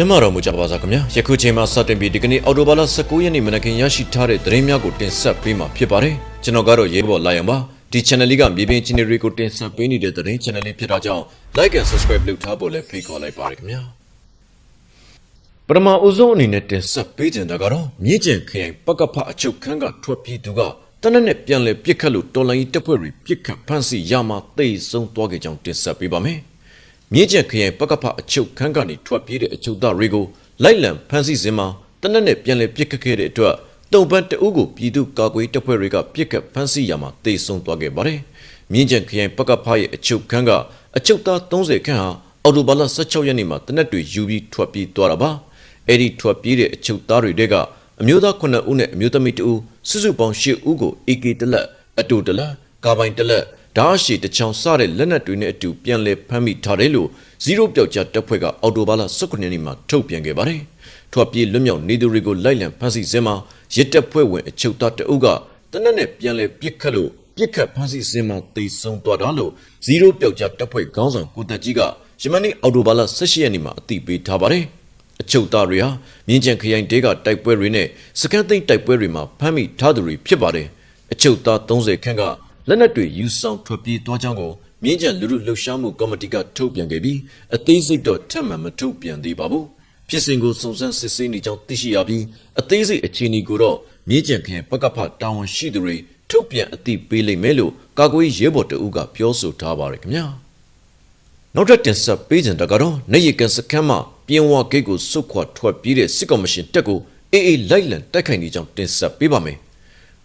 ကျမတော်မူကြပါစားခင်ဗျာယခုချိန်မှာစတင်ပြီးဒီကနေ့အော်တိုဘာလ19ရက်နေ့မနက်ခင်းရရှိထားတဲ့သတင်းများကိုတင်ဆက်ပေးမှာဖြစ်ပါတယ်ကျွန်တော်ကတော့ရေဘော်လာရံပါဒီ channel လေးကမြေပြင်ချင်းတွေကိုတင်ဆက်ပေးနေတဲ့သတင်း channel လေးဖြစ်တာကြောင့် like and subscribe လုပ်ထားဖို့လည်းဖိတ်ခေါ်လိုက်ပါတယ်ခင်ဗျာပထမအဦးဆုံးအနေနဲ့တင်ဆက်ပေးခြင်းတာကတော့မြင့်ကျင်ခရိုင်ပကဖအချုပ်ခန်းကထွက်ပြေးသူကတနက်နဲ့ပြန်လဲပြစ်ခတ်လို့တော်လိုင်းကြီးတပ်ဖွဲ့တွေပြစ်ခတ်ဖမ်းဆီးရမှတိတ်ဆုံးသွားခဲ့ကြောင်းတင်ဆက်ပေးပါမယ် မြင့်ကျက်ခရိုင်ပကဖအချုပ်ခန်းကနေထွက်ပြေးတဲ့အချုပ်သားတွေကိုလိုက်လံဖမ်းဆီးစဉ်မှာတနက်နဲ့ပြန်လည်ပြစ်ခတ်ခဲ့တဲ့အတွက်တုံပန်းတအုပ်ကိုပြည်သူ့ကာကွယ်တပ်ဖွဲ့တွေကပြစ်ခတ်ဖမ်းဆီးရမှာတေဆုံးသွားခဲ့ပါတယ်။မြင့်ကျက်ခရိုင်ပကဖရဲ့အချုပ်ခန်းကအချုပ်သား30ခန့်ဟာအော်တိုဘာလ16ရက်နေ့မှာတနက်တွေယူပြီးထွက်ပြေးသွားတာပါ။အဲ့ဒီထွက်ပြေးတဲ့အချုပ်သားတွေတဲကအမျိုးသား9ဦးနဲ့အမျိုးသမီး2ဦးစုစုပေါင်း10ဦးကို AK တလက်အတူတလက်ကာပိုင်တလက် ဓာတ်ရှိတချောင်စတဲ့လက်နက်တွေနဲ့အတူပြန်လည်ဖမ်းမိထားတယ်လို့ဇီရိုပျောက်ကြားတပ်ဖွဲ့ကအော်တိုဘာလ19ရက်နေ့မှာထုတ်ပြန်ခဲ့ပါတယ်။ထွက်ပြေးလွတ်မြောက်နေသူတွေကိုလိုက်လံဖမ်းဆီးစဉ်မှာရစ်တပ်ဖွဲ့ဝင်အချုပ်သားတအုပ်ကတနက်နဲ့ပြန်လည်ပစ်ခတ်လို့ပြစ်ခတ်ဖမ်းဆီးစဉ်မှာတိတ်ဆုံးသွားတာလို့ဇီရိုပျောက်ကြားတပ်ဖွဲ့ခေါင်းဆောင်ကိုတက်ကြီးကယမန်နေ့အော်တိုဘာလ18ရက်နေ့မှာအသိပေးထားပါတယ်။အချုပ်သားတွေဟာမြင်းကျန်ခရိုင်တဲကတိုက်ပွဲတွေနဲ့စကန်သိန်းတိုက်ပွဲတွေမှာဖမ်းမိထားသူတွေဖြစ်ပါတယ်။အချုပ်သား30ခန့်က လက်နက်တွေယူဆောင်ထွက်ပြေးသွားကြောင်းကိုမြင်းကျန်လူလူလှုပ်ရှားမှုကော်မတီကထုတ်ပြန်ခဲ့ပြီးအသေးစိတ်တော့ထပ်မံမထုတ်ပြန်သေးပါဘူး။ဖြစ်စဉ်ကိုစုံစမ်းစစ်ဆေးနေကြောင်းသိရှိရပြီးအသေးစိတ်အခြေအနေကိုတော့မြင်းကျန်ခရိုင်ပကဖတာဝန်ရှိသူတွေထုတ်ပြန်အသိပေးလိမ့်မယ်လို့ကာကွယ်ရေးဘော်တအုပ်ကပြောဆိုထားပါတယ်ခင်ဗျာ။နောက်ထပ်တင်ဆက်ပေးကြတာကတော့နေရကန်စခန်းမှာပြင်ဝဂိတ်ကိုစုတ်ခွာထွက်ပြေးတဲ့စစ်ကောင်မရှင်တက်ကိုအေးအေးလိုက်လံတိုက်ခိုက်နေကြောင်းတင်ဆက်ပေးပါမယ်။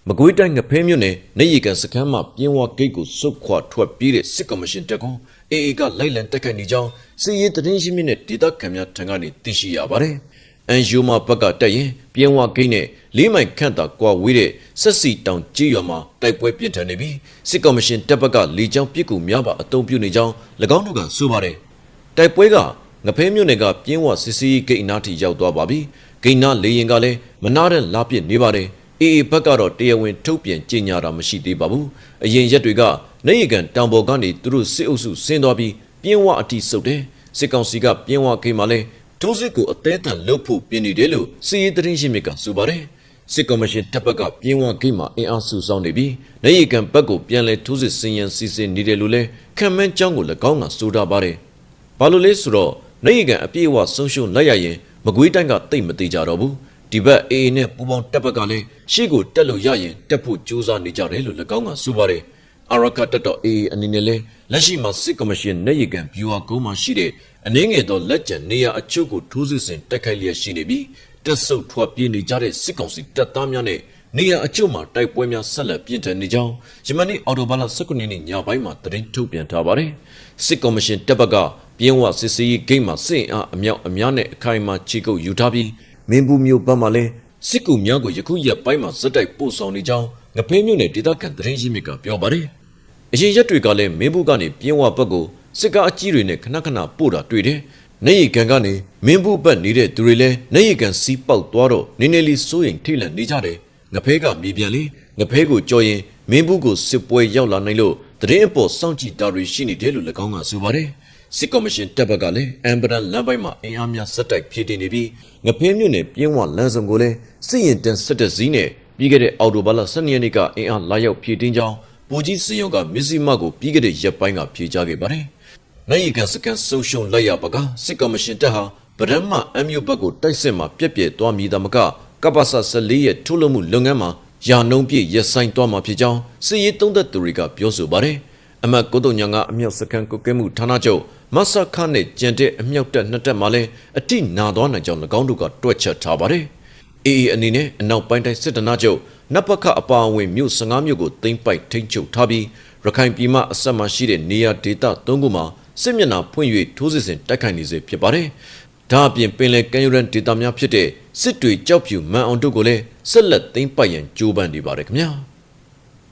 မကွေးတိုင်းငဖဲမြို့နယ်နေရကန်စခန်းမှာပြင်ဝဂိတ်ကိုစုတ်ခွာထွက်ပြေးတဲ့စစ်ကောင်မရှင်တက်ကိုအေးအေးကလိုက်လံတိုက်ခိုက်နေကြောင်းစီရေးတရင်ရှင်းမြင့်တဲ့ဒေသခံများထံကနေသိရှိရပါတယ်။အန်ယူမာဘက်ကတက်ရင်ပြင်ဝဂိတ်နဲ့လေးမိုင်ခန့်သာကွာဝေးတဲ့ဆက်စီတောင်ကြီးရွာမှာတိုက်ပွဲပြင်းထန်နေပြီးစစ်ကောင်မရှင်တပ်ဘက်ကလေကြောင်းပစ်ကူများပါအုံပြုနေကြောင်း၎င်းတို့ကဆိုပါတယ်။တိုက်ပွဲကငဖဲမြို့နယ်ကပြင်းဝစစ်စီးဂိတ်အနားထိရောက်သွားပါပြီ။ဂိတ်နာလေရင်ကလည်းမနာတဲ့လာပစ်နေပါတယ်။ အေအေဘက်ကတော့တရားဝင်ထုတ်ပြန်ကြေညာတာမရှိသေးပါဘူး။အရင်ရက်တွေကနေရီကန်တောင်ပေါ်ကနေသူတို့စစ်အုပ်စုဆင်းသွားပြီးပြင်းဝအထိစုပ်တယ်။စစ်ကောင်စီကပြင်းဝဂိတ်မှာလည်းထိုးစစ်ကိုအသေးအံလှုပ်ဖို့ပြင်နေတယ်လို့စီရေးသတင်းရှင်မြစ်ကဆိုပါတယ်။စစ်ကော်မရှင်တပ်ဘက်ကပြင်းဝဂိတ်မှာအင်အားစုဆောင်နေပြီးနေရီကန်ဘက်ကိုပြန်လဲထိုးစစ်ဆင်ရန်စီစဉ်နေတယ်လို့လည်းခံမှန်းကြောင်းကို၎င်းကဆိုထားပါတယ်။ဘာလို့လဲဆိုတော့နေရီကန်အပြည့်အဝဆုံးရှုံးလိုက်ရရင်မကွေးတိုင်းကတိတ်မသေးကြတော့ဘူး။ ဒီဘက်အေအေနဲ့ပူပေါင်းတပ်ဘက်ကလည်းရှေ့ကိုတက်လို့ရရင်တက်ဖို့ကြိုးစားနေကြတယ်လို့၎င်းကဆိုပါတယ်။အရကတက်တော့အေအေအနေနဲ့လဲလက်ရှိမှာစစ်ကော်မရှင်နေရီကန်ဗျူဟာကုန်းမှာရှိတဲ့အနေငယ်သောလက်ကျန်နေရအချုပ်ကိုထိုးစစ်ဆင်တိုက်ခိုက်လျက်ရှိနေပြီးတက်ဆုပ်ထွက်ပြေးနေကြတဲ့စစ်ကောင်စီတပ်သားများနဲ့နေရအချုပ်မှာတိုက်ပွဲများဆက်လက်ပြင်းထန်နေကြောင်းယမန်နေ့အော်တိုဘာလ19ရက်နေ့ညပိုင်းမှာသတင်းထုတ်ပြန်ထားပါတယ်။စစ်ကော်မရှင်တပ်ဘက်ကပြင်းဝစစ်စေးဂိတ်မှာစစ်အားအမြောက်အများနဲ့အခိုင်အမာချီကုပ်ယူထားပြီး မင်းဘူးမျိုးဘက်မှလည်းစစ်ကူများကိုယခုရက်ပိုင်းမှာဇက်တိုက်ပို့ဆောင်နေကြောင်းငဖဲမြို့နယ်ဒေသခံသတင်းရင်းမြစ်ကပြောပါတယ်။အရင်ရက်တွေကလည်းမင်းဘူးကနေပြင်းဝဘက်ကိုစစ်ကားအကြီးတွေနဲ့ခဏခဏပို့တာတွေ့တယ်။နေရီကန်ကနေမင်းဘူးဘက်နေတဲ့သူတွေလည်းနေရီကန်စီးပေါက်သွားတော့နည်းနည်းလေးစိုးရင်ထိလန့်နေကြတယ်။ငဖဲကမြေပြန်လေငဖဲကိုကြော်ရင်မင်းဘူးကိုစစ်ပွဲရောက်လာနိုင်လို့တရင်အပေါ်စောင့်ကြည့်တာတွေရှိနေတယ်လို့၎င်းကဆိုပါတယ်။ စစ်ကော်မရှင်တပ်ဘက်ကလည်းအမ်ဘရန်လမ်းပိုင်းမှာအင်အားများစက်တိုက်ဖြစ်တည်နေပြီးငဖဲမြို့နယ်ပြင်းဝလမ်းစုံကိုလည်းစစ်ရင်တန်ဆက်တဲ့ဇီးနဲ့ပြီးခဲ့တဲ့အော်တိုဘာလ12ရက်နေ့ကအင်အားလာရောက်ဖြစ်တင်းကြောင်းပူကြီးစစ်ရုံကမစ္စည်းမကိုပြီးခဲ့တဲ့ရက်ပိုင်းကဖြေကြားခဲ့ပါတယ်။နိုင်ကန်စကန်ဆိုရှုံလိုက်ရပါကစစ်ကော်မရှင်တပ်ဟာဗရမ်းမအမ်မျိုးဘက်ကိုတိုက်စစ်မှာပြက်ပြက်သွားမိတာမကကပ္ပစ14ရဲ့ထုတ်လုပ်မှုလုပ်ငန်းမှာယာနှုံးပြည့်ရက်ဆိုင်သွားမှာဖြစ်ကြောင်းစစ်ရေးသုံးသက်သူတွေကပြောဆိုပါတယ်။ အမတ်ကိုတုံညာကအမြောက်စကန်ကုတ်ကဲမှုဌာနချုပ်မဆခနဲ့ကျန်တဲ့အမြောက်တက်နှစ်တက်မှာလည်းအတိနာသွားနိုင်ကြောင်း၎င်းတို့ကတွက်ချက်ထားပါတယ်။ AA အနေနဲ့အနောက်ပိုင်းတိုင်းစစ်တနာချုပ်နပခအပါအဝင်မြို့15မြို့ကိုသိမ်းပိုက်ထိန်းချုပ်ထားပြီးရခိုင်ပြည်မအဆက်မှရှိတဲ့နေရာဒေသ၃ခုမှာစစ်မျက်နှာဖွင့်၍ထိုးစစ်ဆင်တိုက်ခိုက်နေစေဖြစ်ပါတယ်။ဒါအပြင်ပင်လယ်ကမ်းရိုးတန်းဒေသများဖြစ်တဲ့စစ်တွေကြောက်ဖြူမန်အောင်တို့ကိုလည်းဆက်လက်သိမ်းပိုက်ရန်ကြိုးပမ်းနေပါတယ်ခင်ဗျာ။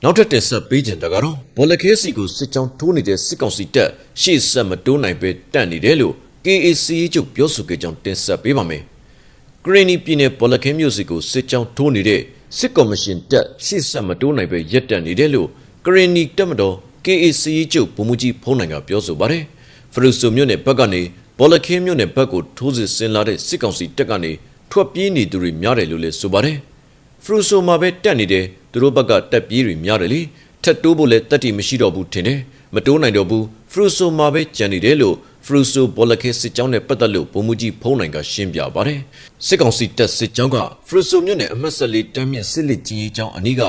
နောက်ထပ်တင်ဆက်ပေးကြတာကတော့ဘောလခဲစီကိုစစ်ကြောင်းထိုးနေတဲ့စစ်ကောင်စီတပ်ရှေ့ဆက်မတိုးနိုင်ပဲတန့်နေတယ်လို့ KAC ချုပ်ပြောဆိုကြကြောင်းတင်ဆက်ပေးပါမယ်။ဂရနီပြည်နယ်ဘောလခဲမြို့စီကိုစစ်ကြောင်းထိုးနေတဲ့စစ်ကော်မရှင်တပ်ရှေ့ဆက်မတိုးနိုင်ပဲရပ်တန့်နေတယ်လို့ဂရနီတပ်မတော် KAC ချုပ်ဗိုလ်မှူးကြီးဖုံးနိုင်ကပြောဆိုပါတယ်။ဖရူဆိုမြို့နယ်ဘက်ကနေဘဘောလခင်းမြို့နယ်ဘက်ကိုထိုးစစ်ဆင်လာတဲ့စစ်ကောင်စီတပ်ကနေထွက်ပြေးနေသူတွေများတယ်လို့လည်းဆိုပါတယ်ဖရူဆိုမှာပဲတက်နေတယ် သူတို့ဘက်ကတက်ပြေးတွေများတယ်လေထက်တိုးဖို့လည်းတက်တီမရှိတော့ဘူးထင်တယ်မတိုးနိုင်တော့ဘူးဖရူဆိုမှာပဲကြံနေတယ်လို့ဖရူဆိုဘောလခဲစစ်ကြောင်းနဲ့ပတ်သက်လို့ဗိုလ်မှူးကြီးဖုံးနိုင်ကရှင်းပြပါတယ်စစ်ကောင်စီတပ်စစ်ကြောင်းကဖရူဆိုမြို့နယ်အမှတ်14တမ်းမြင့်စစ်လက်ကြီးကြောင်းအနီးက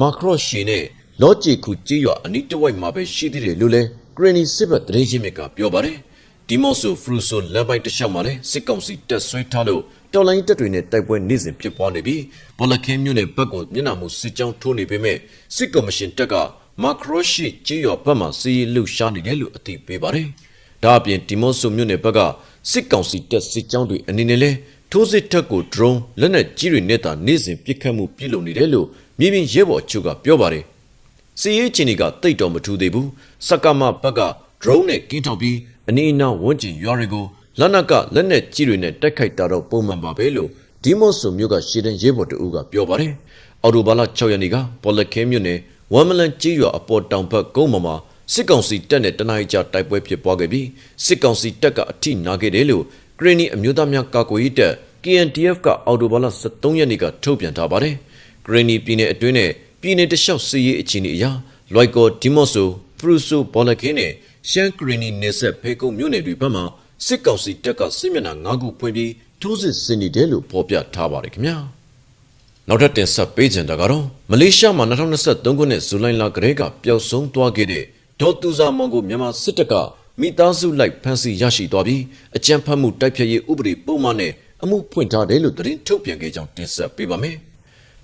မာခရော့ရှီနဲ့လော့ဂျီခုကြီးရွာအနီးတစ်ဝိုက်မှာပဲရှိသေးတယ်လို့လည်းဂရနီစစ်ဘက်တရင်ရှင်းမြစ်ကပြောပါတယ်ဒီမော့ဆိုဖရူဆိုလမ်းပိုင်းတစ်လျှောက်မှာလည်းစစ်ကောင်စီတပ်ဆွဲထားလို့ တော်လိုင်းတပ်တွေနဲ့တိုက်ပွဲနေ့စဉ်ဖြစ်ပွားနေပြီးဘောလခင်းမြို့နယ်ဘက်ကိုမျက်နှာမူစစ်ကြောင်းထိုးနေပေမဲ့စစ်ကော်မရှင်တပ်ကမာခရိုရှိကြေးရွာဘက်မှစီးရီလှုပ်ရှားနေတယ်လို့အသိပေးပါတယ်။ဒါအပြင်ဒီမော့ဆိုမြို့နယ်ဘက်ကစစ်ကောင်စီတပ်စစ်ကြောင်းတွေအနေနဲ့လဲထိုးစစ်တပ်ကို drone လက်နက်ကြီးတွေနဲ့တာနေ့စဉ်ပစ်ခတ်မှုပြုလုပ်နေတယ်လို့မြေပြင်ရဲဘော်အချို့ကပြောပါတယ်။စီရေးချင်းတွေကတိတ်တော်မထူးသေးဘူး။စက္ကမဘက်က drone နဲ့ကင်းထောက်ပြီးအနီးအနားဝန်းကျင်ရွာတွေကို လက်နက်ကလက်နက်ကြီးတွေနဲ့တိုက်ခိုက်တာတော့ပုံမှန်ပါပဲလို့ဒီမော့ဆိုမြို့ကရှေ့တန်းရဲဘော်တအူးကပြောပါတယ်။အော်တိုဘာလ6ရက်နေ့ကပေါ်လက်ခဲမြို့နယ်ဝမ်မလန်ကြီးရွာအပေါ်တောင်ဘက်ကုန်းပေါ်မှာစစ်ကောင်စီတပ်နဲ့တနအီကြာတိုက်ပွဲဖြစ်ပွားခဲ့ပြီးစစ်ကောင်စီတပ်ကအထိနာခဲ့တယ်လို့ဂရင်းနီအမျိုးသားများကာကွယ်ရေးတပ် KNDF ကအော်တိုဘာလ23ရက်နေ့ကထုတ်ပြန်ထားပါတယ်။ဂရင်းနီပြည်နယ်အတွင်းနဲ့ပြည်နယ်တလျှောက်စစ်ရေးအခြေအနေအရလွိုက်ကော်ဒီမော့ဆိုဖရူဆိုဘောလကင်းနဲ့ရှမ်းဂရင်းနီနယ်ဆက်ဖေကုန်းမြို့နယ်တွေဘက်မှာ စစ်ကောင်စီတပ်ကစစ်မျက်နှာ၅ခုဖွင့်ပြီးထိုးစစ်ဆင်နေတယ်လို့ဖော်ပြထားပါတယ်ခင်ဗျာနောက်ထပ်တင်ဆက်ပေးကြတာကတော့မလေးရှားမှာ2023ခုနှစ်ဇူလိုင်လကတည်းကပျောက်ဆုံးသွားခဲ့တဲ့ဒေါ်သူဇာမောင်ကိုမြန်မာစစ်တပ်ကမိသားစုလိုက်ဖမ်းဆီးရရှိသွားပြီးအကြမ်းဖက်မှုတိုက်ဖျက်ရေးဥပဒေပုံမှန်နဲ့အမှုဖွင့်ထားတယ်လို့သတင်းထုတ်ပြန်ခဲ့ကြောင်းတင်ဆက်ပေးပါမယ်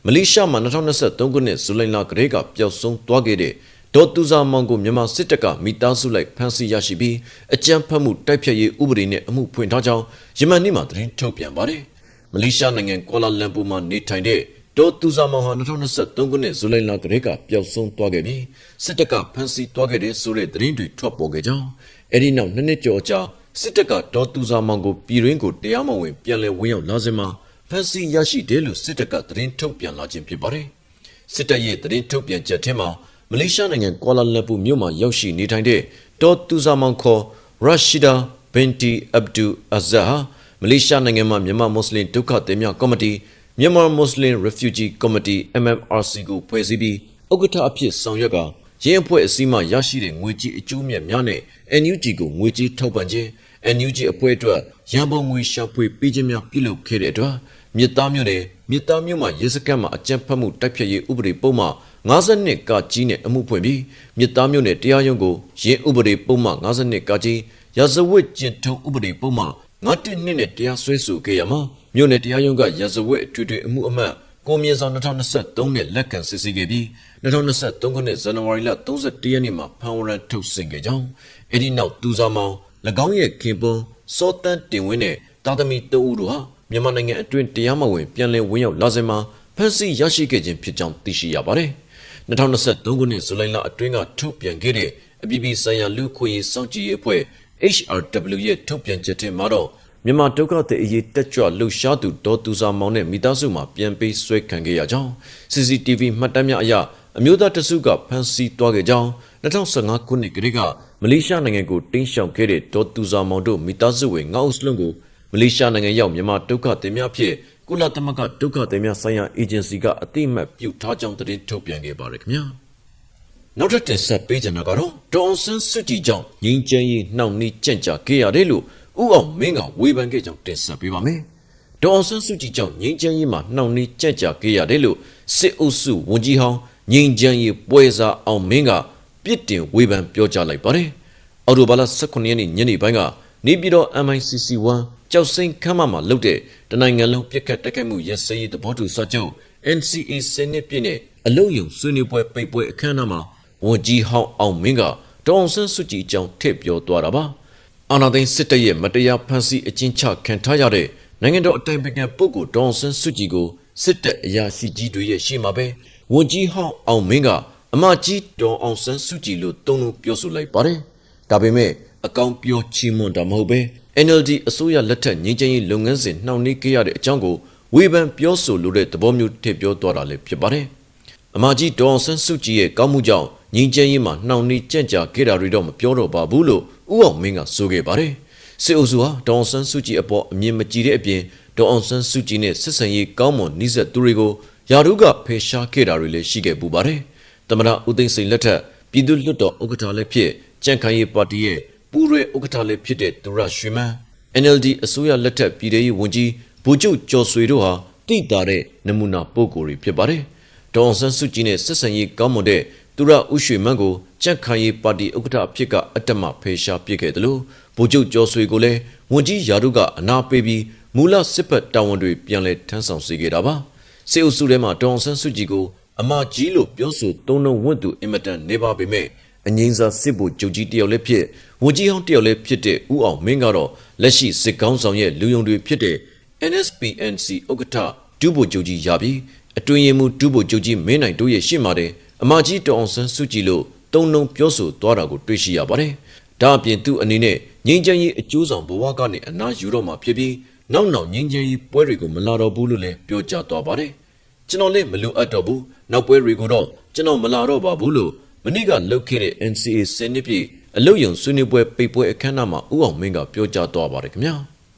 မလေးရှားမှာ2023ခုနှစ်ဇူလိုင်လကတည်းကပျောက်ဆုံးသွားခဲ့တဲ့ ဒေါ်သူဇာမောင်ကိုမြန်မာစစ်တပ်ကမိသားစုလိုက်ဖမ်းဆီးရရှိပြီးအကြမ်းဖက်မှုတိုက်ဖျက်ရေးဥပဒေနဲ့အမှုဖွင့်ထားကြောင်းယမန်နေ့မှာသတင်းထုတ်ပြန်ပါတယ်။မလေးရှားနိုင်ငံကွာလာလမ်ပူမှာနေထိုင်တဲ့ဒေါ်သူဇာမောင်ဟာ2023ခုနှစ်ဇူလိုင်လကတည်းကပျောက်ဆုံးသွားခဲ့ပြီးစစ်တပ်ကဖမ်းဆီးသွားခဲ့တဲ့ဆိုတဲ့သတင်းတွေထွက်ပေါ်ခဲ့ကြောင်းအဲဒီနောက်နှစ်နှစ်ကျော်ကြာစစ်တပ်ကဒေါ်သူဇာမောင်ကိုပြည်ရင်းကိုတရားမဝင်ပြန်လည်ဝင်ရောက်လာစမှာဖမ်းဆီးရရှိတယ်လို့စစ်တပ်ကသတင်းထုတ်ပြန်လာခြင်းဖြစ်ပါတယ်။စစ်တပ်ရဲ့သတင်းထုတ်ပြန်ချက်ထဲမှာ မလေးရှားနိုင်ငံကွာလာလမ်ပူမြို့မှာရောက်ရှိနေထိုင်တဲ့ဒေါ်သူဇာမောင်ခေါ်ရရှိဒါဘင်တီအဗ်ဒူအဇာဟာမလေးရှားနိုင်ငံမှာမြန်မာမွတ်စလင်ဒုက္ခသည်များကော်မတီမြန်မာမွတ်စလင် Refugee Committee MMRC ကိုဖွဲ့စည်းပြီးဥက္ကဋ္ဌအဖြစ်ဆောင်ရွက်ကရင်းအဖွဲ့အစည်းမှရရှိတဲ့ငွေကြေးအကျိုးမြတ်များနဲ့ NUG ကိုငွေကြေးထောက်ပံ့ခြင်း NUG အဖွဲ့အတွက်ရန်ပုံငွေရှာဖွေပေးခြင်းများပြုလုပ်ခဲ့တဲ့အတွက်မြစ်သားမြို့နယ်မြစ်သားမြို့မှာရဲစခန်းမှာအကြမ်းဖက်မှုတိုက်ဖျက်ရေးဥပဒေပုံမှ 52ကကြီးနဲ့အမှုဖွင့်ပြီးမြစ်သားမြို့နယ်တရားရုံးကိုရင်းဥပဒေပုံမှ52ကကြီးရာဇဝတ်ကျင့်ထုံးဥပဒေပုံမှ9နှစ်နဲ့တရားစွဲဆိုခဲ့ရမှာမြို့နယ်တရားရုံးကရာဇဝတ်အထွေထွေအမှုအမှတ်ကိုမြင့်ဆောင်2023နဲ့လက်ခံစစ်ဆေးခဲ့ပြီး2023ခုနှစ်ဇန်နဝါရီလ31ရက်နေ့မှာဖမ်းဝရမ်းထုတ်ဆင်ခဲ့ကြောင်းအဲဒီနောက်သူစားမောင်၎င်းရဲ့ခင်ပွန်းစောတန်းတင်ဝင်းနဲ့တာသမီတိုးဦးတို့ဟာမြန်မာနိုင်ငံအတွင်းတရားမဝင်ပြန်လည်ဝင်ရောက်လာစဉ်မှာဖမ်းဆီးရရှိခဲ့ခြင်းဖြစ်ကြောင်းသိရှိရပါတယ်။ 2023ခုနှစ်ဇူလိုင်လအတွင်းကထုတ်ပြန်ခဲ့တဲ့အပြည်ပြည်ဆိုင်ရာလူ့ခွင့်ရေးစောင့်ကြည့်ရေးအဖွဲ့ HRW ရဲ့ထုတ်ပြန်ချက်ထဲမှာတော့မြန်မာဒုက္ခသည်အရေးတက်ကြွလှုပ်ရှားသူဒေါ်သူစာမောင်နဲ့မိသားစုမှာပြန်ပေးဆွဲခံခဲ့ရကြောင်း CCTV မှတ်တမ်းများအရအမျိုးသားတစုကဖမ်းဆီးသွားခဲ့ကြောင်း2015ခုနှစ်ကတည်းကမလေးရှားနိုင်ငံကိုတင်းရှောင်ခဲ့တဲ့ဒေါ်သူစာမောင်တို့မိသားစုဝင်ငါးဦးစလုံးကိုမလေးရှားနိုင်ငံရောက်မြန်မာဒုက္ခသည်များဖြစ် ကုလသမဂ္ဂဒုက္ခသည်များဆိုင်ရာအေဂျင်စီကအတိအမှတ်ပြုထားကြောင်းသတင်းထုတ်ပြန်ခဲ့ပါတယ်ခင်ဗျာနောက်ထပ်တင်ဆက်ပေးကြတာကတော့ဒေါအောင်ဆန်းစုကြည်ကြောင့်ငင်းချမ်းရေးနှောင့်နှေးကြန့်ကြာခဲ့ရတယ်လို့ဥအောင်မင်းကဝေဖန်ခဲ့ကြောင်းတင်ဆက်ပေးပါမယ်ဒေါအောင်ဆန်းစုကြည်ကြောင့်ငင်းချမ်းရေးမှာနှောင့်နှေးကြန့်ကြာခဲ့ရတယ်လို့စစ်အုပ်စုဝန်ကြီးဟောင်းငင်းချမ်းရေးပွဲစားအောင်မင်းကပြစ်တင်ဝေဖန်ပြောကြားလိုက်ပါတယ်အော်တိုဘာလ18ရက်နေ့ညနေပိုင်းကနေပြည်တော် MICC1 ကြောက်စိမ့်ခမ်းမမှာလုပ်တဲ့တနိုင်ငံလုံးပြစ်ခတ်တိုက်ခိုက်မှုရစရေးသဘောတူစာချုပ် NCA စနစ်ပြည့်နဲ့အလုံယုံဆွေးနွေးပွဲပိတ်ပွဲအခမ်းအနားမှာဝန်ကြီးဟောင်းအောင်မင်းကဒေါအောင်ဆန်းစုကြည်အကြောင်းထည့်ပြောသွားတာပါအာနာသိန်းစစ်တပ်ရဲ့မတရားဖန်ဆီးအကျဉ်းချခံထားရတဲ့နိုင်ငံတော်အတိုင်ပင်ခံပုဂ္ဂိုလ်ဒေါအောင်ဆန်းစုကြည်ကိုစစ်တပ်အရာရှိကြီးတွေရဲ့ရှေ့မှာပဲဝန်ကြီးဟောင်းအောင်မင်းကအမကြီးဒေါအောင်ဆန်းစုကြည်လို့တုံ့လို့ပြောဆိုလိုက်ပါတယ်ဒါပေမဲ့အကောင်ပြောချီးမွမ်းတာမဟုတ်ပဲ NLD အစိုးရလက်ထက်ငြိမ်းချမ်းရေးလုပ်ငန်းစဉ်နှောင့်နှေးခဲ့ရတဲ့အကြောင်းကိုဝေဖန်ပြောဆိုလိုတဲ့သဘောမျိုးထည့်ပြောသွားတာလည်းဖြစ်ပါတယ်။အမကြီးဒေါအောင်ဆန်းစုကြည်ရဲ့ကောင်းမှုကြောင့်ငြိမ်းချမ်းရေးမှာနှောင့်နှေးကြန့်ကြာခဲ့တာတွေတော့မပြောတော့ပါဘူးလို့ဥအောင်မင်းကဆိုခဲ့ပါတယ်။စစ်အုပ်စုဟာဒေါအောင်ဆန်းစုကြည်အပေါ်အမြင်မကြည်တဲ့အပြင်ဒေါအောင်ဆန်းစုကြည်နဲ့ဆက်ဆံရေးကောင်းမွန်နှိစက်သူတွေကိုယာရုကဖယ်ရှားခဲ့တာတွေလည်းရှိခဲ့ပူပါတယ်။သမရဦးသိန်းစိန်လက်ထက်ပြည်သူ့လွှတ်တော်ဥက္ကဋ္ဌလည်းဖြစ်ကြံ့ခိုင်ရေးပါတီရဲ့ ပူးရဲဥက္ကဋ္ဌလည်းဖြစ်တဲ့သူရရွှေမန်း NLD အစိုးရလက်ထက်ပြည်ထောင်ရေးဝန်ကြီးဗိုလ်ချုပ်ကျော်ဆွေတို့ဟာတိတာတဲ့နမူနာပုဂ္ဂိုလ်တွေဖြစ်ပါတယ်။ဒေါအောင်ဆန်းစုကြည်နဲ့ဆက်ဆံရေးကောင်းမွန်တဲ့သူရဦးရွှေမန်းကိုကြက်ခိုင်ရေးပါတီဥက္ကဋ္ဌအဖြစ်ကအတက်မဖေရှားပြစ်ခဲ့တယ်လို့ဗိုလ်ချုပ်ကျော်ဆွေကိုလည်းဝန်ကြီးယာရုကအနာပေးပြီးမူလစစ်ပတ်တာဝန်တွေပြန်လည်ထမ်းဆောင်စေခဲ့တာပါ။စေအုပ်စုထဲမှာဒေါအောင်ဆန်းစုကြည်ကိုအမကြီးလို့ပြောဆိုသုံးလုံးဝတ်သူအင်မတန်နေပါပေမဲ့ အငိမ့်စာစစ်ဗိုလ်ချုပ်ကြီးတယောက်လည်းဖြစ်ဝန်ကြီးဟောင်းတယောက်လည်းဖြစ်တဲ့ဦးအောင်မင်းကတော့လက်ရှိစစ်ကောင်းဆောင်ရဲ့လူယုံတွေဖြစ်တဲ့ NSPNC ဥက္ကဋ္ဌဒုဗိုလ်ချုပ်ကြီးရပြီးအတွင်ရင်မူဒုဗိုလ်ချုပ်ကြီးမင်းနိုင်တို့ရဲ့ရှေ့မှာတဲ့အမကြီးတောင်အောင်ဆန်းစုကြည်လို့တုံလုံးပြောဆိုသွားတာကိုတွေ့ရှိရပါတယ်။ဒါအပြင်သူ့အနေနဲ့ငင်းချမ်းရေးအကျိုးဆောင်ဘဝကနေအနာယူတော့မှာဖြစ်ပြီးနောက်နောက်ငင်းချမ်းရေးပွဲတွေကိုမလာတော့ဘူးလို့လည်းပြောကြားသွားပါတယ်။ကျွန်တော်လည်းမလိုအပ်တော့ဘူးနောက်ပွဲတွေကိုတော့ကျွန်တော်မလာတော့ပါဘူးလို့ မနေ့ကလုပ်ခဲ့တဲ့ NCA စနစ်ပြည့်အလုတ်ယုံဆွေးနွေးပွဲပိတ်ပွဲအခမ်းအနားမှာဦးအောင်မင်းကပြောကြားသွားပါတယ်ခင်ဗျာ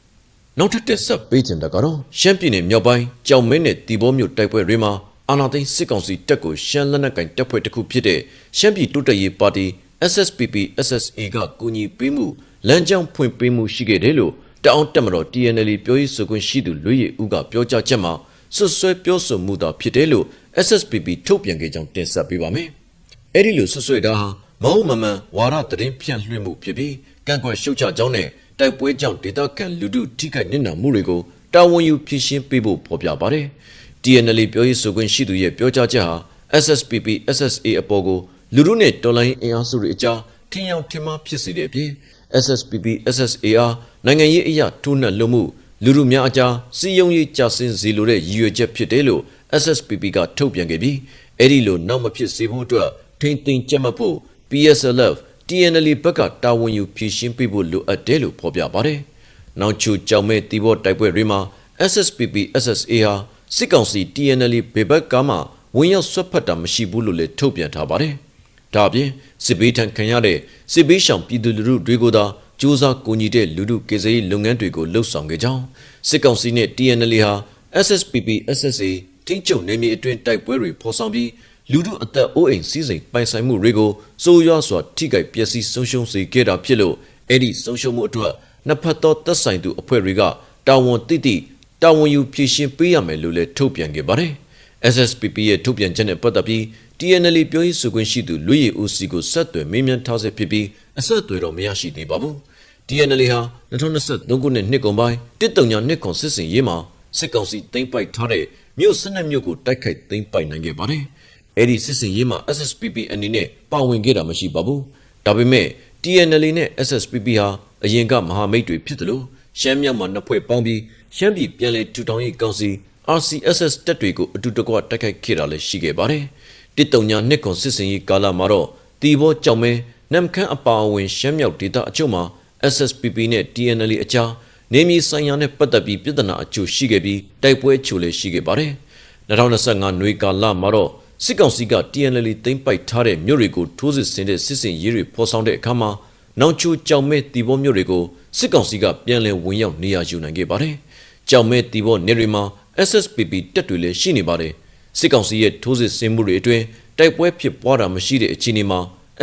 ။နောက်ထပ်တက်ဆက်ပေးချင်တာကတော့ရှမ်းပြည်နယ်မြောက်ပိုင်းကြောင်မဲနဲ့တီဘောမြို့တိုက်ပွဲတွေမှာအာဏာသိမ်းစစ်ကောင်စီတပ်ကိုရှမ်းလက်နက်ကိုင်တပ်ဖွဲ့တစ်ခုဖြစ်တဲ့ရှမ်းပြည်တိုးတက်ရေးပါတီ SSPP SSA ကကူညီပေးမှုလမ်းကြောင်းဖွင့်ပေးမှုရှိခဲ့တယ်လို့တအောင်းတက်မတော် TNL ပြောရေးဆိုခွင့်ရှိသူလွေရည်ဦးကပြောကြားချက်မှာဆွဆွဲပြောဆိုမှုသာဖြစ်တယ်လို့ SSPP ထုတ်ပြန်ခဲ့ကြောင်းတင်ဆက်ပေးပါမယ်။ အဲ့ဒီလိုဆွဆွဲတာဟာမဟုတ်မမှန်ဝါရသတင်းဖြန့်လွှင့်မှုဖြစ်ပြီးကန့်ကွက်ရှုတ်ချကြောင်းနဲ့တိုက်ပွဲကြောင့်ဒေသခံလူထုထိခိုက်နစ်နာမှုတွေကိုတာဝန်ယူဖြေရှင်းပေးဖို့ဖော်ပြပါတယ်။ TNL ပြောရေးဆိုခွင့်ရှိသူရဲ့ပြောကြားချက်ဟာ SSPP SSA အပေါ်ကိုလူထုနဲ့တော်လိုင်းအင်အားစုတွေအကြားထင်ရောက်ထင်မှားဖြစ်စေတဲ့အပြင် SSPP SSA အားနိုင်ငံရေးအရာထိုးနှက်လို့မှုလူထုများအကြားစီယုံရေးကြဆင်းစေလိုတဲ့ရည်ရွယ်ချက်ဖြစ်တယ်လို့ SSPP ကထုတ်ပြန်ခဲ့ပြီးအဲ့ဒီလိုနောက်မဖြစ်စေဖို့အတွက် ထိမ့်သိမ်းကြက်မှတ်ဖို့ PSLF TNL ဘက်ကတာဝန်ယူဖြည့်ရှင်းပေးဖို့လိုအပ်တယ်လို့ဖော်ပြပါတယ်။နောက်ချူကြောင်မဲ့တီဘော့တိုက်ပွဲတွေမှာ SSPP SSA ဟာစစ်ကောင်စီ TNL ဘေဘက်ကမှဝင်ရောက်ဆွတ်ဖက်တာမရှိဘူးလို့လည်းထုတ်ပြန်ထားပါတယ်။ဒါအပြင်စစ်ဘေးထံခံရတဲ့စစ်ဘေးရှောင်ပြည်သူလူထုတွေကိုသာစ조사ကူညီတဲ့လူထုကေဇရေးလုပ်ငန်းတွေကိုလှုပ်ဆောင်ခဲ့ကြောင်းစစ်ကောင်စီနဲ့ TNL ဟာ SSPP SSA ထိန်းချုပ်နယ်မြေအတွင်းတိုက်ပွဲတွေဖော်ဆောင်ပြီး လူထုအသက်အိုးအိမ်စီးစိမ်ပိုင်ဆိုင်မှုတွေကိုစိုးရွားစွာထိခိုက်ပျက်စီးဆုံးရှုံးစေခဲ့တာဖြစ်လို့အဲ့ဒီဆုံးရှုံးမှုအတွက်နှစ်ဖက်သောသက်ဆိုင်သူအဖွဲ့တွေကတာဝန်တိတိတာဝန်ယူဖြည့်ရှင်းပေးရမယ်လို့လည်းထုတ်ပြန်ခဲ့ပါတယ်။ SSPP ရဲ့ထုတ်ပြန်ချက်နဲ့ပတ်သက်ပြီး TNL ပြောရေးဆိုခွင့်ရှိသူလူရည်ဦးစီကိုဆက်သွယ်မေးမြန်းထားဆဲဖြစ်ပြီးအဆက်အသွယ်တော့မရရှိသေးပါဘူး။ TNL ဟာ2023ခုနှစ်နှစ်ကုန်ပိုင်းတစ်တုံညာနှစ်ခွန်စစ်စင်ရေးမှာစစ်ကောင်စီသိမ်းပိုက်ထားတဲ့မြို့စနစ်မြို့ကိုတိုက်ခိုက်သိမ်းပိုက်နိုင်ခဲ့ပါတယ်။ အဲ့ဒီစစ်စင်ရေးမှာ SSPP အနေနဲ့ပါဝင်ခဲ့တာမရှိပါဘူး။ဒါပေမဲ့ TNL နဲ့ SSPP ဟာအရင်ကမဟာမိတ်တွေဖြစ်တယ်လို့ရှမ်းမြောက်မှာနှစ်ဖွဲ့ပေါင်းပြီးရှမ်းပြည်ပြည်လဲထူထောင်ရေးကောင်စီ RCSS တပ်တွေကိုအတူတကွတိုက်ခိုက်ခဲ့တာလည်းရှိခဲ့ပါတယ်။တစ်တုံညာနှစ်ခွန်စစ်စင်ရေးကာလမှာတော့တီဘောကြောင်မဲနမ်ခမ်းအပါအဝင်ရှမ်းမြောက်ဒေသအချို့မှာ SSPP နဲ့ TNL အကြားနေမီဆိုင်ရာနဲ့ပတ်သက်ပြီးပြည်ထနာအချို့ရှိခဲ့ပြီးတိုက်ပွဲချို့လည်းရှိခဲ့ပါတယ်။2025နွေကာလမှာတော့ စစ်ကောင်စီက TNL သိမ်းပိုက်ထားတဲ့မြို့တွေကိုထိုးစစ်ဆင်တဲ့စစ်စင်ရေးတွေဖော်ဆောင်တဲ့အခါမှာနောင်ချိုကြောင်မဲတီဘောမြို့တွေကိုစစ်ကောင်စီကပြန်လည်ဝင်ရောက်နေရာယူနိုင်ခဲ့ပါတယ်။ကြောင်မဲတီဘောနေတွေမှာ SSPP တပ်တွေလည်းရှိနေပါတယ်။စစ်ကောင်စီရဲ့ထိုးစစ်ဆင်မှုတွေအတွင်းတိုက်ပွဲဖြစ်ပွားတာမရှိတဲ့အခြေအနေမှာ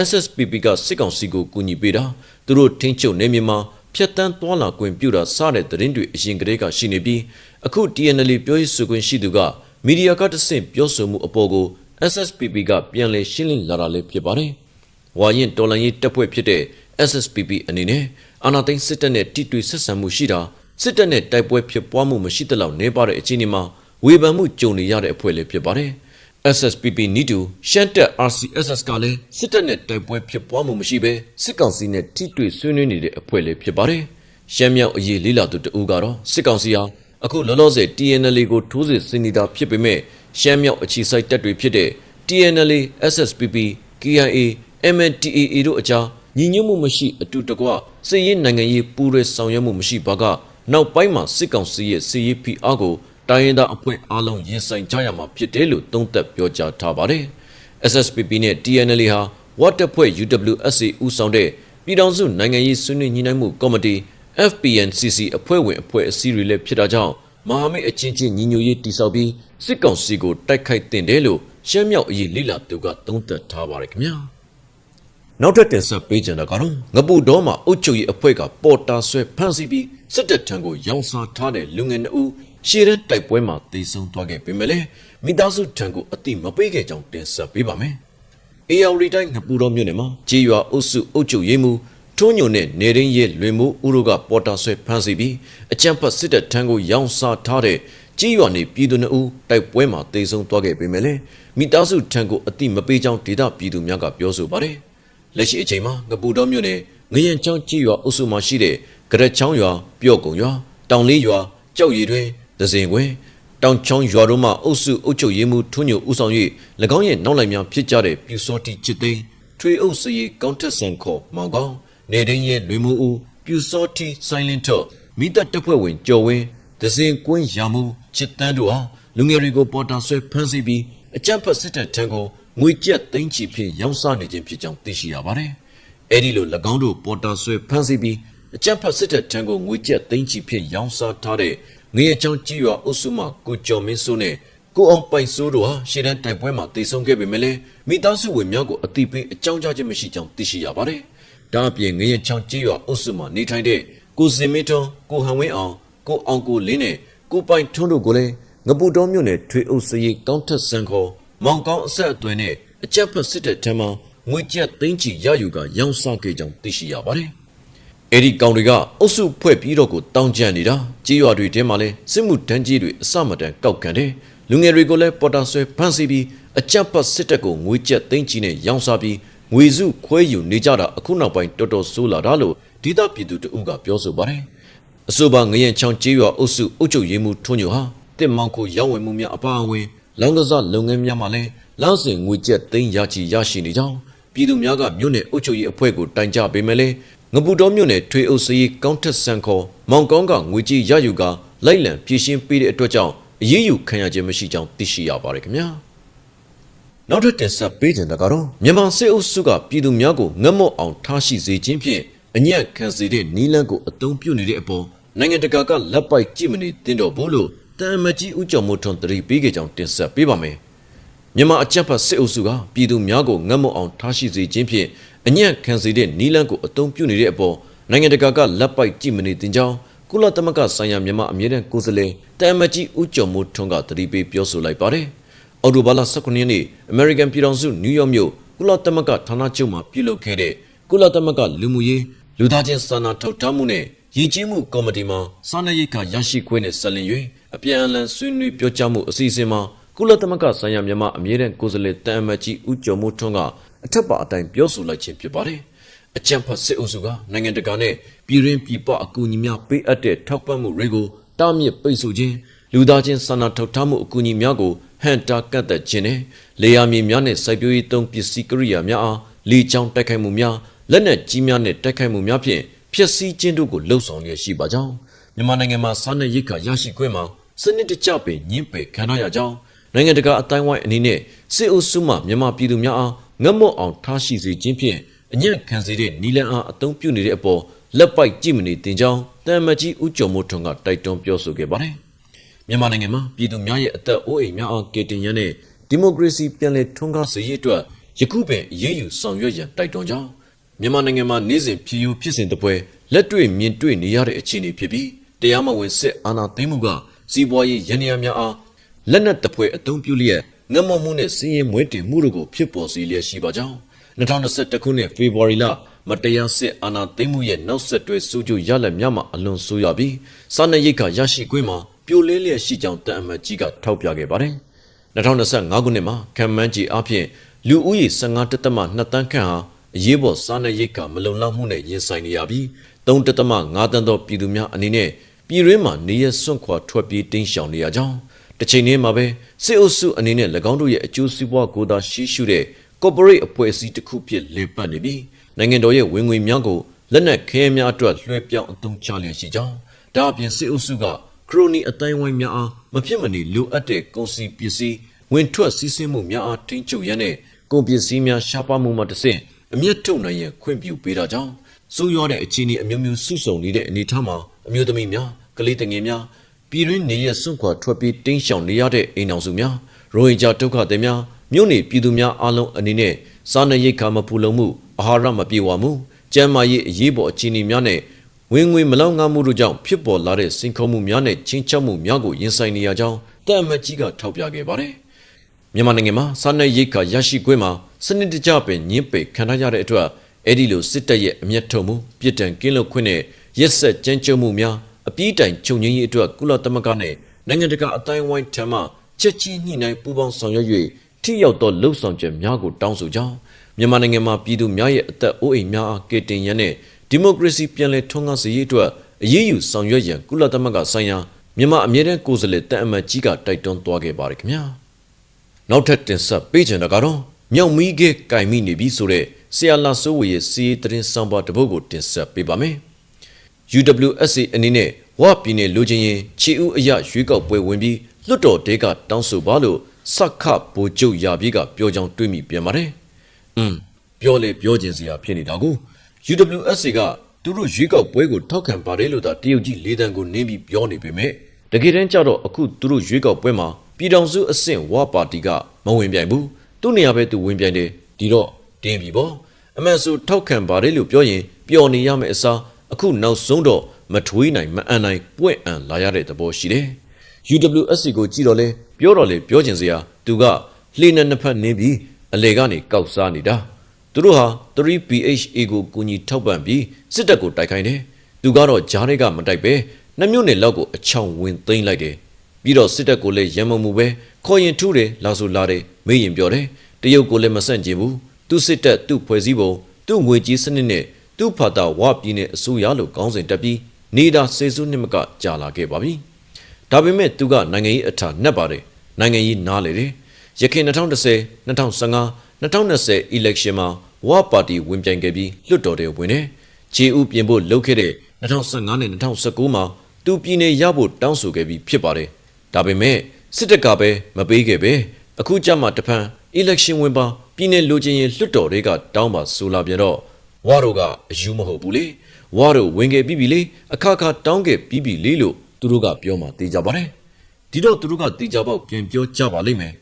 SSPP ကစစ်ကောင်စီကိုကူညီပေးတာသူတို့ထိန်းချုပ်နေမြန်မာဖျက်တမ်းသွားလာခွင့်ပြုတာစတဲ့သတင်းတွေအရင်ကတည်းကရှိနေပြီးအခု TNL ပြောရေးဆိုခွင့်ရှိသူကမီဒီယာကတဆင့်ပြောဆိုမှုအပေါ်ကို SSPP ကပြန်လည်ရှင်းလင်းလာတာလည်းဖြစ်ပါတယ်။ဝါရင်တော်လန်ရေးတပ်ဖွဲ့ဖြစ်တဲ့ SSPP အနေနဲ့အာဏာသိမ်းစစ်တပ်နဲ့တိတွေ့ဆက်ဆံမှုရှိတာစစ်တပ်နဲ့တိုက်ပွဲဖြစ်ပွားမှုမရှိသလောက်နေပါတဲ့အခြေအနေမှာဝေဖန်မှုကြုံနေရတဲ့အဖွဲ့လည်းဖြစ်ပါတယ်။ SSPP နီတူရှမ်းတက် RCSS ကလည်းစစ်တပ်နဲ့တိုက်ပွဲဖြစ်ပွားမှုမရှိဘဲစစ်ကောင်စီနဲ့ထိတွေ့ဆွေးနွေးနေတဲ့အဖွဲ့လည်းဖြစ်ပါတယ်။ရှမ်းမြောက်အရေးလေးလာသူတအူကတော့စစ်ကောင်စီဟာအခုလောလောဆယ် TNL ကိုထိုးစစ်ဆင်နေတာဖြစ်ပေမဲ့ ရှမ်းမြောက်အခြေစိုက်တပ်တွေဖြစ်တဲ့ TNL SSPP KIA MNTAA တို့အကြားညီညွတ်မှုမရှိအတူတကွစစ်ရေးနိုင်ငံရေးပူးရဲဆောင်ရွက်မှုမရှိပါကနောက်ပိုင်းမှာစစ်ကောင်စီရဲ့စစ်ရေးဖိအားကိုတိုင်းရင်းသားအဖွဲ့အလုံးရင်ဆိုင်ကြရမှာဖြစ်တယ်လို့သုံးသပ်ပြောကြားထားပါတယ်။ SSPP နဲ့ TNL ဟာဝတ်တပ်ဖွဲ့ UWSA ဦးဆောင်တဲ့ပြည်ထောင်စုနိုင်ငံရေးဆွေးနွေးညှိနှိုင်းမှုကော်မတီ FPNCC အဖွဲ့ဝင်အဖွဲ့အစည်းတွေလည်းဖြစ်တာကြောင့် မဟာမိတ်အချင်းချင်းညီညွတ်ရေးတည်ဆောက်ပြီးစစ်ကောင်စီကိုတိုက်ခိုက်တင်တယ်လို့ရှမ်းမြောက်အရေးလိလာသူကသုံးသပ်ထားပါတယ်ခင်ဗျာနောက်ထပ်တင်ဆက်ပေးကြတာကတော့ငပူတော်မှာအုတ်ချုပ်ရေးအဖွဲ့ကပေါ်တာဆွဲဖမ်းဆီးပြီးစစ်တပ်ထံကိုရောင်းစားထားတဲ့လူငယ်နှုတ်ရှေ့တဲ့တိုက်ပွဲမှာတေဆုံးသွားခဲ့ပေမဲ့လည်းမိသားစုထံကိုအတိမပေးခဲ့ကြောင်းတင်ဆက်ပေးပါမယ်။ AR တိုင်းငပူတော်မြို့နယ်မှာကြေးရွာအုပ်စုအုပ်ချုပ်ရေးမှူး ထွန်းညုံနဲ့နေရင်းရဲလွင်မှုဥရောကပေါ်တာဆွဲဖမ်းဆီးပြီးအကြံဖတ်စစ်တပ်ထံကိုရောင်းစားထားတဲ့ကြေးရွာနေပြည်သူနှုတ်တိုက်ပွဲမှာတေဆုံးသွားခဲ့ပေမဲ့လည်းမိသားစုထံကိုအတိမပေးကြောင်းဒေသပြည်သူများကပြောဆိုပါတယ်။လက်ရှိအချိန်မှာငပူတော်မြို့နယ်ငရင်ချောင်းကြေးရွာအုပ်စုမှာရှိတဲ့ကြရက်ချောင်းရွာပျော့ကုံရွာတောင်လေးရွာကြောက်ရည်တွင်ဒဇင်ခွင်တောင်ချောင်းရွာတို့မှအုပ်စုအုပ်ချုပ်ရေးမှူးထွန်းညိုဦးဆောင်၍၎င်းရဲ့နောက်လိုက်များဖြစ်ကြတဲ့ပြူစောတိချစ်သိန်းထွေအုပ်စရီကောင်းထက်ဆန်ခေါ်မောင်ကောင်း နေတိုင်းရဲ့လွေမှုဦးပြူစောတိဆိုင်းလင်းထော့မိသက်တပ်ဖွဲ့ဝင်ကျော်ဝင်းဒဇင်ကွင်းရာမှုချစ်တန်းတို့ဟာလူငယ်တွေကိုပေါ်တာဆွဲဖမ်းဆီးပြီးအကြမ်းဖက်စစ်တပ်ထံကိုငွေကျပ်သိန်းချီဖြင့်ရောင်းစားနေခြင်းဖြစ်ကြောင်းသိရှိရပါတယ်။အဲဒီလို၎င်းတို့ပေါ်တာဆွဲဖမ်းဆီးပြီးအကြမ်းဖက်စစ်တပ်ထံကိုငွေကျပ်သိန်းချီဖြင့်ရောင်းစားထားတဲ့ငရေချောင်းကြီးရွာအုပ်စုမှကိုကျော်မင်းစိုးနဲ့ကိုအောင်ပိုင်စိုးတို့ဟာရှေ့တန်းတိုက်ပွဲမှာတေဆုံးခဲ့ပေမဲ့လည်းမိသားစုဝင်များကိုအတိပေးအကြောင်းကြားခြင်းမရှိကြောင်းသိရှိရပါတယ်။ ဒါအပြင်ငရေချောင်းကြီးရွာအုပ်စုမှနေထိုင်တဲ့ကိုစင်မင်းထွန်းကိုဟန်ဝင်းအောင်ကိုအောင်ကိုလင်းနဲ့ကိုပိုင်ထွန်းတို့ကိုလည်းငပူတော်မြို့နယ်ထွေအုပ်စရိတ်ကောင်းထက်စံခေါ်မောင်ကောင်းအဆက်အသွယ်နဲ့အကြက်ဖက်စစ်တဲ့ထံမှာငွေကျပ်သိန်းချီရယူကရောင်းစားခဲ့ကြောင်းသိရှိရပါတယ်။အဲ့ဒီကောင်တွေကအုပ်စုဖွဲ့ပြီးတော့ကိုတောင်းကြံနေတာကြေးရွာတွေထဲမှာလဲစစ်မှုတန်းကြီးတွေအစမတန်ကောက်ကန်တယ်လူငယ်တွေကိုလည်းပေါ်တာဆွဲဖမ်းဆီးပြီးအကြက်ပတ်စစ်တပ်ကိုငွေကျပ်သိန်းချီနဲ့ရောင်းစားပြီး ငွေစုခွဲယူနေကြတာအခုနောက်ပိုင်းတော်တော်ဆိုးလာတာလို့ဒေသပြည်သူတအုပ်ကပြောဆိုပါတယ်အဆိုပါငရင်ချောင်းကြေးရွာအုပ်စုအုပ်ချုပ်ရေးမှူးထွန်းညိုဟာတစ်မောင်ကိုရောင်းဝယ်မှုများအပါအဝင်လောင်းကစားလုပ်ငန်းများမှာလည်းလောက်စင်ငွေကျပ်သိန်းရချီရရှိနေကြောင်းပြည်သူများကမြို့နယ်အုပ်ချုပ်ရေးအဖွဲ့ကိုတိုင်ကြားပေးမယ်လေငပူတော်မြို့နယ်ထွေအုပ်စည်းကောင်းထက်ဆန်ခေါ်မောင်ကောင်းကငွေကြီးရယူကလိုက်လံပြည်ရှင်းပေးတဲ့အတွက်ကြောင့်အရေးယူခံရခြင်းမရှိကြောင်းသိရှိရပါတယ်ခင်ဗျာ နောက်ထပ်တင်ဆက်ပေးခြင်းတကတော့မြန်မာစစ်အုပ်စုကပြည်သူများကိုငတ်မော့အောင်ထားရှိစေခြင်းဖြင့်အညံ့ခံစေတဲ့နီလန်းကိုအသုံးပြုနေတဲ့အပေါ်နိုင်ငံတကာကလက်ပိုက်ကြည့်မနေသင့်တော့ဘူးလို့တန်မကြီးဦးကျော်မိုးထွန်းတရီပေးခဲ့ကြောင်းတင်ဆက်ပေးပါမယ်မြန်မာအကြက်ဖတ်စစ်အုပ်စုကပြည်သူများကိုငတ်မော့အောင်ထားရှိစေခြင်းဖြင့်အညံ့ခံစေတဲ့နီလန်းကိုအသုံးပြုနေတဲ့အပေါ်နိုင်ငံတကာကလက်ပိုက်ကြည့်မနေသင့်ကြောင်းကုလသမဂ္ဂဆိုင်ရာမြန်မာအမြဲတမ်းကိုယ်စားလှယ်တန်မကြီးဦးကျော်မိုးထွန်းကတရီပေးပြောဆိုလိုက်ပါတယ်။ အော်တိုဘာလ19ရက်နေ့အမေရိကန်ပြည်ထောင်စုနယူးယောက်မြို့ကုလသမဂ္ဂဌာနချုပ်မှာပြုလုပ်ခဲ့တဲ့ကုလသမဂ္ဂလူမှုရေးလူသားချင်းစာနာထောက်ထားမှုနဲ့ရည်ကြီးမှုကော်မတီမှာစာနယ်ရိပ်ကရရှိခွင့်နဲ့ဆက်လင်၍အပြန်အလှန်ဆွေးနွေးပြောကြားမှုအစီအစဉ်မှာကုလသမဂ္ဂဆိုင်ရာမြန်မာအမြဲတမ်းကိုယ်စားလှယ်တန်အမတ်ကြီးဦးကျော်မိုးထွန်းကအထက်ပါအတိုင်းပြောဆိုလိုက်ခြင်းဖြစ်ပါတယ်။အကြံဖတ်စစ်အုပ်စုကနိုင်ငံတကာနဲ့ပြည်ရင်းပြည်ပအကူအညီများပေးအပ်တဲ့ထောက်ပံ့မှုတွေကိုတားမြစ်ပိတ်ဆို့ခြင်းလူသားချင်းစာနာထောက်ထားမှုအကူအညီများကို ဟန်တာကန့်သက်ခြင်းနဲ့လေယာမြေများနဲ့စိုက်ပျိုးရေးသုံးပစ္စည်းကိရိယာများအားလေကြောင်းတိုက်ခိုက်မှုများလက်နက်ကြီးများနဲ့တိုက်ခိုက်မှုများဖြင့်ဖျက်ဆီးခြင်းတို့ကိုလှုံ့ဆော်ရရှိပါကြောင်းမြန်မာနိုင်ငံမှာစားနပ်ရိက္ခာရရှိခွင့်မှာစနစ်တကျပင်ညှင်းပယ်ခံရရကြောင်းနိုင်ငံတကာအတိုင်းဝိုင်းအနေနဲ့စစ်အုပ်စုမှမြန်မာပြည်သူများအားငတ်မော့အောင်ထားရှိစေခြင်းဖြင့်အညံ့ခံစေတဲ့နီလန်အားအသုံးပြုနေတဲ့အပေါ်လက်ပိုက်ကြည့်မနေတင်ကြောင်းတန်မကြီးဦးကျော်မိုးထွန်းကတိုက်တွန်းပြောဆိုခဲ့ပါတယ်။ မြန်မာနိုင်ငံမှာပြည်သူများရဲ့အသက်အိုးအိမ်များအားကယ်တင်ရန်နဲ့ဒီမိုကရေစီပြန်လည်ထွန်းကားစေရေးအတွက်ယခုပင်အရေးယူဆောင်ရွက်ရန်တိုက်တွန်းကြောင်းမြန်မာနိုင်ငံမှာနေ့စဉ်ပြည်ယူဖြစ်စဉ်တပွဲလက်တွေ့မြင်တွေ့နေရတဲ့အခြေအနေဖြစ်ပြီးတရားမဝင်စစ်အာဏာသိမ်းမှုကစီးပွားရေးရန်ရာများအားလက်နက်တပွဲအုံပြုလျက်ငတ်မမှုနဲ့စည်ရင်မွေးတင်မှုတို့ကိုဖြစ်ပေါ်စေလျက်ရှိပါကြောင်း2021ခုနှစ်ဖေဖော်ဝါရီလမတရားစစ်အာဏာသိမ်းမှုရဲ့နောက်ဆက်တွဲစိုးကျိုးရလဒ်များမှာအလွန်ဆိုးရပြီးစားနပ်ရိက္ခာရရှိခွင့်မှာ ပြိုလဲလျက်ရှိကြောင်းတန်အမတ်ကြီးကထောက်ပြခဲ့ပါတယ်2025ခုနှစ်မှာခံမှန်းကြီးအဖြစ်လူဦးရေ15တသမ2တန်းခန့်ဟာအရေးပေါ်စားနပ်ရိက္ခာမလုံလောက်မှုနဲ့ရင်ဆိုင်နေရပြီး3တသမ5တန်းသောပြည်သူများအနေနဲ့ပြည်ရင်းမှာနေရစွန့်ခွာထွက်ပြေးတိမ်းရှောင်နေရကြောင်းတစ်ချိန်တည်းမှာပဲစစ်အုပ်စုအနေနဲ့၎င်းတို့ရဲ့အကျိုးစီးပွားကိုသာရှိရှုတဲ့ corporate အဖွဲ့အစည်းတစ်ခုဖြစ်လေပတ်နေပြီးနိုင်ငံတော်ရဲ့ဝင်ငွေများကိုလက်နက်ခဲများအတွက်လွှဲပြောင်းအသုံးချလျက်ရှိကြောင်းဒါအပြင်စစ်အုပ်စုက ခရိုနီအတိုင်းဝိုင်းများအားမဖြစ်မနေလိုအပ်တဲ့ကုန်စည်ပစ္စည်းဝင်ထွက်စည်းစိမ်မှုများအားထိန်းချုပ်ရန်နဲ့ကုန်ပစ္စည်းများရှားပါမှုမှတစ်ဆင့်အမျက်ထုတ်နိုင်ရန်ခွင့်ပြုပေးတာကြောင့်စိုးရွားတဲ့အခြေအနေအမျိုးမျိုးစုဆုံနေတဲ့အနေအထားမှာအမျိုးသမီးများကလေးတငယ်များပြည်တွင်းနေရစွန့်ခွာထွက်ပြေးတင်းရှောင်နေရတဲ့အိမ်အောင်စုများရိုဟင်ဂျာဒုက္ခသည်များမြို့နေပြည်သူများအားလုံးအနေနဲ့စားနပ်ရိက္ခာမပူလုံမှုအာဟာရမပြေဝမှုကျန်းမာရေးအရေးပေါ်အခြေအနေများနဲ့ ဝင်ငွေမလောက်ငှမှုတို့ကြောင့်ဖြစ်ပေါ်လာတဲ့စိန်ခေါ်မှုများနဲ့ချင်းချောက်မှုများကိုရင်ဆိုင်နေရကြောင်းတပ်အမတ်ကြီးကထောက်ပြခဲ့ပါတယ်။မြန်မာနိုင်ငံမှာစားနပ်ရိက္ခာရရှိခွင့်မှာစနစ်တကျပင်ညှင်းပယ်ခံထားရတဲ့အတွက်အဲ့ဒီလိုစစ်တပ်ရဲ့အမျက်ထုတ်မှုပြစ်ဒဏ်ကင်းလွတ်ခွင့်နဲ့ရက်ဆက်ကြမ်းကြုတ်မှုများအပြည့်တိုင်ချုပ်ငြိမ်းရေးအတွက်ကုလသမဂ္ဂနဲ့နိုင်ငံတကာအတိုင်းအဝိုင်းထံမှချက်ချင်းညှိနှိုင်းပူးပေါင်းဆောင်ရွက်၍ထိရောက်သောလှုပ်ဆောင်ချက်များကိုတောင်းဆိုကြောင်းမြန်မာနိုင်ငံမှာပြည်သူများရဲ့အသက်အိုးအိမ်များအားကယ်တင်ရန်နဲ့ ဒီမိုကရေစီပြန်လည်ထွန်းကားစေရေးအတွက်အရေးယူဆောင်ရွက်ရန်ကုလသမဂ္ဂဆိုင်ရာမြန်မာအမြဲတမ်းကိုယ်စားလှယ်တပ်အမတ်ကြီးကတိုက်တွန်းသွားခဲ့ပါတယ်ခင်ဗျာနောက်ထပ်တင်ဆက်ပေးချင်တာကတော့မြောက်မီးကဲကင်မိနေပြီဆိုတဲ့ဆရာလာစိုးဝေရဲ့စီးရီးသတင်းဆောင်ပါတစ်ပုဒ်ကိုတင်ဆက်ပေးပါမယ်။ UWSA အနေနဲ့ဝပြည်နယ်လူချင်းရင်ခြေဦးအရရွေးကောက်ပွဲဝင်ပြီးလွတ်တော်တဲကတောင်းဆိုပါလို့စက္ခဘိုလ်ချုပ်ရာပြီးကပြောကြောင်းတွေးမိပြန်ပါတယ်။อืมပြောလေပြောကျင်စရာဖြစ်နေတာကို UWSA ကသူတို့ရွေးကောက်ပွဲကိုထောက်ခံပါတယ်လို့သာတရုတ်ကြီးလေးတန်းကိုနင်းပြီးပြောနေပေမဲ့တကယ်တမ်းကျတော့အခုသူတို့ရွေးကောက်ပွဲမှာပြည်တော်စုအဆင့်ဝပါတီကမဝင်ပြိုင်ဘူးသူ့နေရာပဲသူဝင်ပြိုင်တယ်ဒီတော့တင်းပြီပေါ့အမှန်ဆိုထောက်ခံပါတယ်လို့ပြောရင်ပျော်နေရမယ့်အစားအခုနောက်ဆုံးတော့မထွေးနိုင်မအန်နိုင်ပွင့်အံလာရတဲ့သဘောရှိတယ် UWSC ကိုကြည့်တော့လဲပြောတော့လေပြောကျင်စရာသူကလှေနဲ့နှစ်ဖက်နင်းပြီးအလေကနေကောက်စားနေတာ သူတို့ဟာ 3PHA ကိုကူညီထောက်ပံ့ပြီးစစ်တပ်ကိုတိုက်ခိုင်းတယ်သူကတော့ဂျားတွေကမတိုက်ပဲနှမျိုးနဲ့လောက်ကိုအချောင်ဝင်သိမ်းလိုက်တယ်ပြီးတော့စစ်တပ်ကိုလည်းရံမမှုပဲခေါ်ရင်ထူးတယ်လာဆိုလာတယ်မေးရင်ပြောတယ်တရုတ်ကိုလည်းမဆန့်ကျင်ဘူးသူစစ်တပ်သူ့ဖွဲ့စည်းပုံသူ့ငွေကြီးစနစ်နဲ့သူ့ဖာတာဝပြည်နယ်အစိုးရလို့ကောင်းစဉ်တက်ပြီးနေတာစေစုနှစ်မကကြာလာခဲ့ပါပြီဒါပေမဲ့သူကနိုင်ငံရေးအထာနှက်ပါတယ်နိုင်ငံရေးနားလေတယ်ရခိုင်2010 2015 2020 election မှာ ဝပါတီဝင်ပြိုင်ခဲ့ပြီးလွတ်တော်တယ်ဝင်တယ်ခြေဥပြင်ဖို့လုပ်ခဲ့တဲ့2015နဲ့2019မှာသူပြည်နယ်ရဖို့တောင်းဆိုခဲ့ပြီးဖြစ်ပါတယ်ဒါပေမဲ့စစ်တပ်ကပဲမပေးခဲ့ပဲအခုကြမှာတဖန် election ဝင်ပါပြည်နယ်လိုချင်ရင်လွတ်တော်တွေကတောင်းပါဆိုလာပြန်တော့ဝါတို့ကအယူမဟုတ်ဘူးလေဝါတို့ဝင်ခဲ့ပြီးပြီလေအခါခါတောင်းခဲ့ပြီးပြီလေလို့သူတို့ကပြောမှသိကြပါတယ်ဒီတော့သူတို့ကသိကြပေါက်ပြန်ပြောကြပါလိမ့်မယ်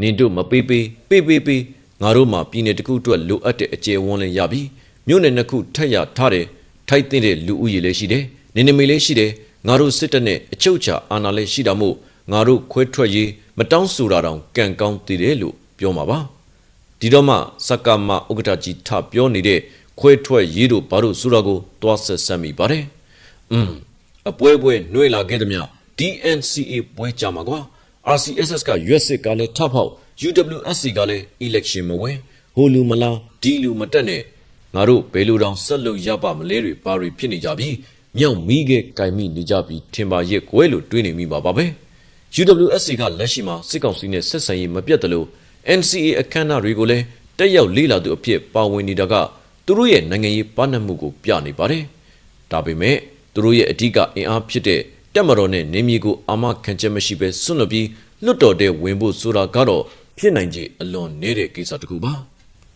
နင်တို့မပေးပေးပေးပေးပေး ငါတို့မှပြည်နယ်တစ်ခုအတွက်လိုအပ်တဲ့အကျယ်ဝန်းလည်းရပြီမြို့နယ်နှစ်ခုထက်ရထားတယ်ထိုက်တဲ့လူဦးရေလည်းရှိတယ်နေနေမေလည်းရှိတယ်ငါတို့စစ်တပ်နဲ့အချုပ်ချာအာဏာလည်းရှိတာမို့ငါတို့ခွဲထွက်ရေးမတောင်းဆိုတာတောင်ကံကောင်းသေးတယ်လို့ပြောမှာပါဒီတော့မှစက္ကမဥက္ကဋ္ဌကြီးထပြောနေတဲ့ခွဲထွက်ရေးတို့ဘာလို့ဆိုတာကိုတွားဆက်ဆက်မိပါတယ်อืมအပွဲပွဲနှွေလာခဲ့သည်မြ DNCA ပွဲကြမှာကွာ RCSS က US ကလည်းထပ်ဖောက် UWSC ကလည်း election မဝင်ဟိုလူမလားဒီလူမတက်နဲ့ငါတို့ဘယ်လိုတောင်ဆက်လို့ရပါမလဲတွေဘာတွေဖြစ်နေကြပြီမြောက်မိခဲ့ကြိုင်မိနေကြပြီထင်ပါရဲ့ကွဲလို့တွေးနေမိပါပါပဲ UWSC ကလက်ရှိမှာစစ်ကောင်စီနဲ့ဆက်ဆံရေးမပြတ်တယ်လို့ NCA အခမ်းအနားတွေကိုလည်းတက်ရောက်လေ့လာသူအဖြစ်ပါဝင်နေတာကသူတို့ရဲ့နိုင်ငံရေးပါဏတ်မှုကိုပြနေပါတယ်ဒါပေမဲ့သူတို့ရဲ့အဓိကအင်အားဖြစ်တဲ့တက်မတော်နဲ့နေမြေကိုအာမခံချက်မရှိဘဲဆွန့်လွတ်ပြီးလွတ်တော်တဲ့ဝင်ဖို့ဆိုတာကတော့ ဖြစ်နိုင်ခြေအလွန်နေတဲ့ကိစ္စတစ်ခုပါ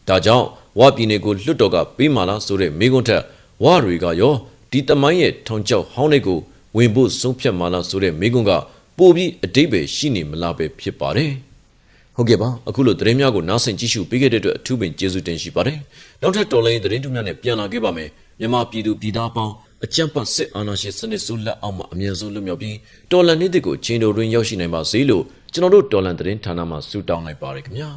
ဒါကြောင့်ဝါပြည်နယ်ကိုလွတ်တော်ကပေးမာလားဆိုတဲ့မိကွန်းထက်ဝါတွေကရောဒီတမိုင်းရဲ့ထောင်ချောက်ဟောင်းတွေကိုဝင်ဖို့ဆုံးဖြတ်မာလားဆိုတဲ့မိကွန်းကပိုပြီးအတိတ်ပဲရှိနေမလားပဲဖြစ်ပါတယ်ဟုတ်ကဲ့ပါအခုလိုသတင်းများကိုနားဆင်ကြည့်ရှုပေးခဲ့တဲ့အတွက်အထူးပင်ကျေးဇူးတင်ရှိပါတယ်နောက်ထပ်တော်လိုင်းသတင်းတူများနဲ့ပြန်လာခဲ့ပါမယ်မြန်မာပြည်သူပြည်သားပေါင်း အကြံပတ်စစ်အာဏာရှင်စနစ်ဆိုးလက်အောက်မှာအမြဲဆုံးလွတ်မြောက်ပြီးတော်လန်နေ့တွေကိုချင်းတော်တွင်ရောက်ရှိနိုင်ပါစေလို့ကျွန်တော်တို့တော်လန်သတင်းဌာနမှဆုတောင်းလိုက်ပါတယ်ခင်ဗျာ